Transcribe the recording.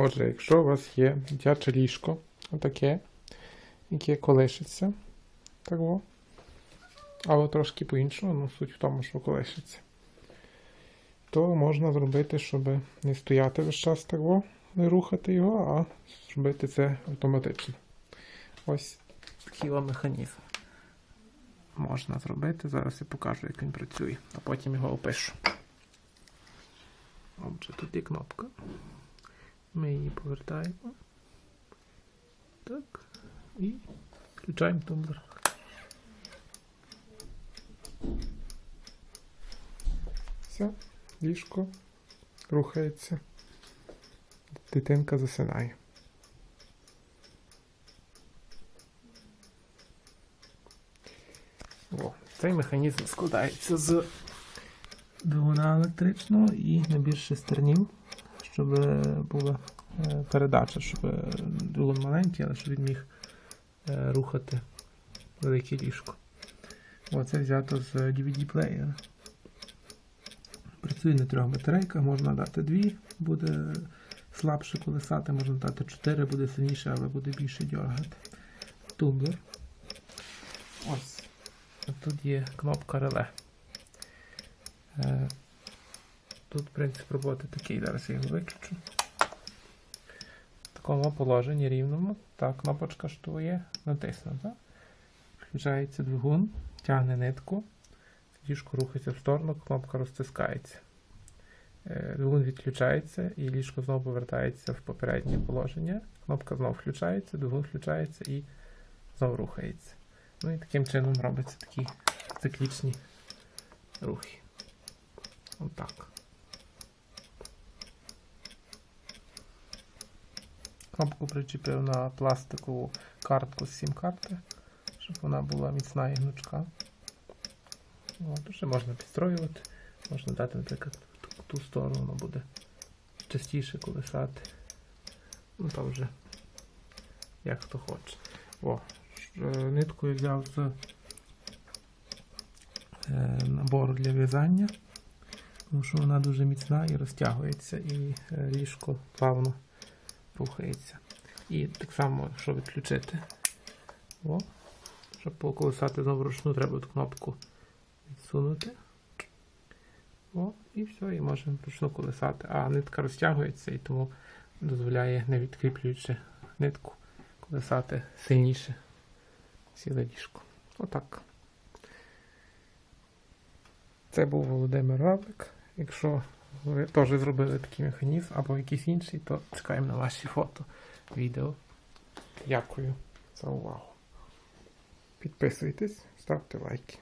Отже, якщо у вас є дитяче ліжко, отаке, яке колишиться, так во, але трошки по-іншому, ну суть в тому, що колишиться, то можна зробити, щоб не стояти весь час так во, не рухати його, а зробити це автоматично. Ось такий механізм. Можна зробити. Зараз я покажу, як він працює, а потім його опишу. Отже, тут є кнопка. Ми її повертаємо. Так. І включаємо тумблер. Все, ліжко рухається. Дитинка засинає. О, цей механізм складається з двигуна електричного і набір шестернів, щоб була е, передача, щоб е, маленький, але щоб він міг е, рухати велике ліжко. О, це взято з DVD-плеєра. Працює на трьох батарейках, можна дати дві, буде слабше колесати, можна дати 4, буде сильніше, але буде більше дергати. Тумблер. Ось. Тут є кнопка реле. Тут принцип роботи такий, зараз я його виключу. В такому положенні рівному. Так, кнопочка що є, натиснута. Включається двигун, тягне нитку, ліжко рухається в сторону, кнопка розтискається. Е, Двигун відключається і ліжко знову повертається в попереднє положення. Кнопка знову включається, двигун включається і знову рухається. Ну і таким чином робляться такі циклічні рухи. Отак. Кнопку причепив на пластикову картку з сім-карти, щоб вона була міцна і гнучка. От, ще можна підстроювати, можна дати, наприклад, ту сторону вона буде частіше колесати. Ну там вже як хто хоче. О, е, я взяв з е, набору для в'язання, тому що вона дуже міцна і розтягується, і е, ліжко плавно рухається. І так само, що відключити. О, щоб поколесати знову вручну, треба ту кнопку відсунути. О, і все, і можемо вручну колесати. А нитка розтягується і тому дозволяє, не відкріплюючи нитку, колесати сильніше ціле ліжко. Отак. Це був Володимир Равлик. Якщо ви теж зробили такий механізм або якийсь інший, то чекаємо на ваші фото, відео. Дякую за увагу. Підписуйтесь, ставте лайки.